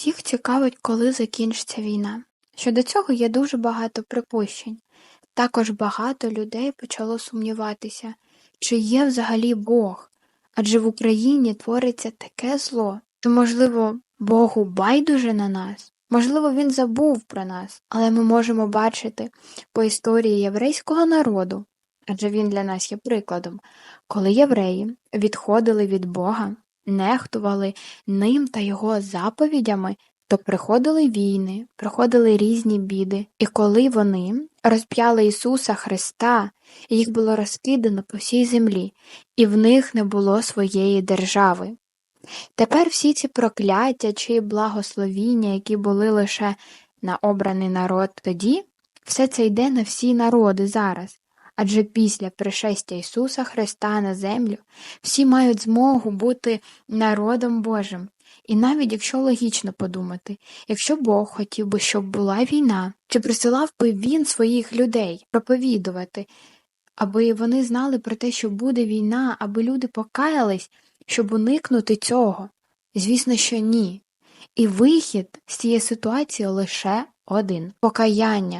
Всіх цікавить, коли закінчиться війна. Щодо цього є дуже багато припущень. Також багато людей почало сумніватися, чи є взагалі Бог, адже в Україні твориться таке зло, що, можливо, Богу байдуже на нас, можливо, він забув про нас, але ми можемо бачити по історії єврейського народу, адже він для нас є прикладом, коли євреї відходили від Бога, нехтували ним та його заповідями, то приходили війни, приходили різні біди, і коли вони розп'яли Ісуса Христа, їх було розкидано по всій землі, і в них не було своєї держави. Тепер всі ці прокляття чи благословіння, які були лише на обраний народ тоді, все це йде на всі народи зараз. Адже після пришестя Ісуса Христа на землю всі мають змогу бути народом Божим. І навіть якщо логічно подумати, якщо Бог хотів би, щоб була війна, чи присилав би Він своїх людей проповідувати, аби вони знали про те, що буде війна, аби люди покаялись, щоб уникнути цього? Звісно, що ні. І вихід з цієї ситуації лише один покаяння.